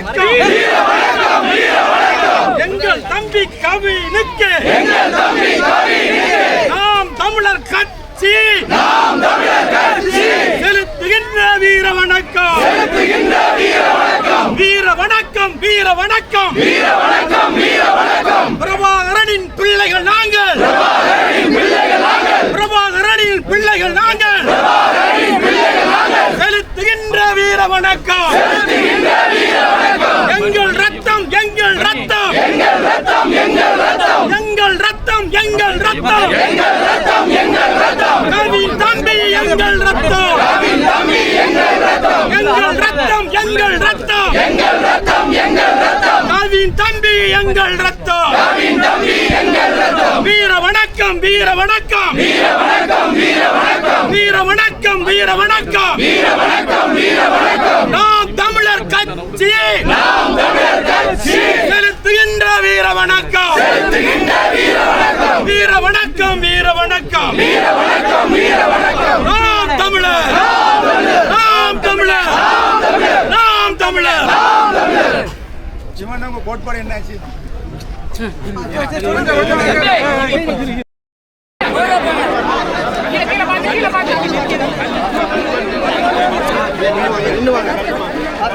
வீர வணக்கம். எங்கள் தம்பி கவினுக்கு நாம் தமிழர் கட்சி. செலுத்துகின்ற வீர வணக்கம். வீர வணக்கம் வீர வணக்கம். பிரபாகரனின் பிள்ளைகள் நாங்கள் பிரபாகரனின் பிள்ளைகள் நாங்கள் செலுத்துகின்ற வீர வணக்கம் எங்கள் ரத்தம் எங்கள் ரத்தம் எங்கள் ரத்தம் எங்கள் ரத்தம். கவின் தம்பி எங்கள் ரத்தம். எங்கள் ரத்தம் எங்கள் ரத்தம் கவின் தம்பி எங்கள் ரத்தம். வீர வணக்கம் வீர வணக்கம். வீர வணக்கம் வீர வணக்கம். நாம் தமிழர் கட்சி செலுத்துகின்ற வீர வணக்கம் வீர வணக்கம் வீர வணக்கம் நாம் தமிழர். நாம் தமிழர். நாம் தமிழர். சிவன் உங்க கோட்பாடு என்னாச்சு? அட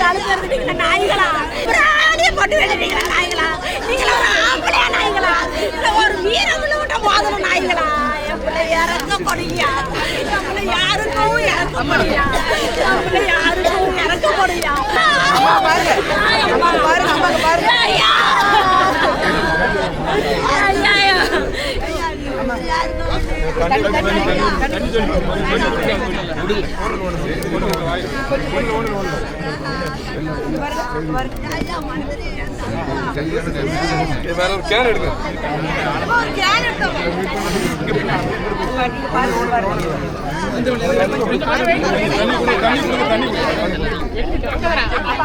வச்சு தடுக்கிறது நீங்களா நாய்களா? பிராணியை போட்டு விடுறீங்களா நாய்களா? நீங்களா ஒரு ஆம்பளையா நாய்களா? இல்ல ஒரு வீரமுள்ள விட்ட நாய்களா? இறக்க பிள்ளை யாருக்கும் இறக்க. என் பிள்ளை யாருக்கும் இறக்க! கேன் எடுங்க ஒரு கேன்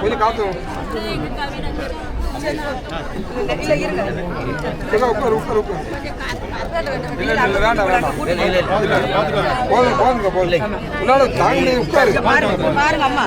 கொஞ்சம் காத்து இல்ல, உட்காரு. உட்காரு உட்காரு இல்ல இல்ல வேண்டாம் வேண்டாம் போதும் போதுங்க போதும் தாங்க உட்காரு பாருங்க அம்மா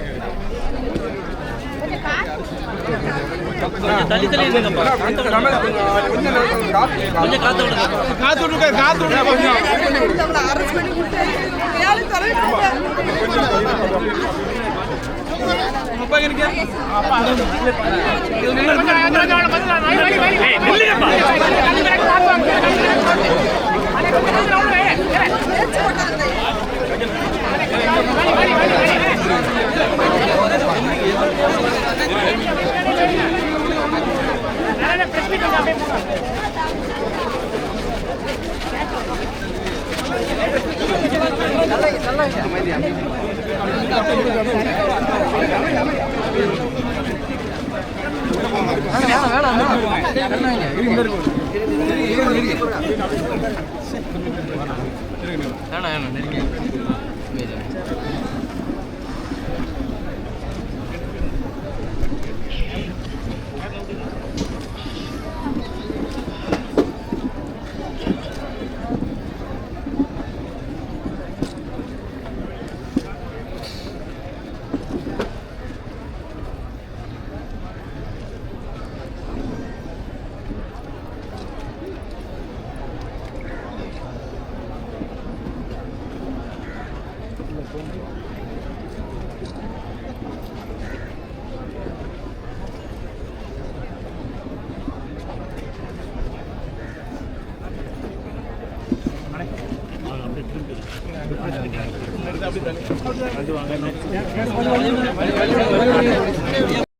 தள்ளி தள்ளி இருங்கப்பா கொஞ்சம் காத்து விடுங்க காத்து விடுங்க காத்து விடுங்க. கொஞ்சம் வேணாம் வேணாம் நெருங்க ハローアンガンの。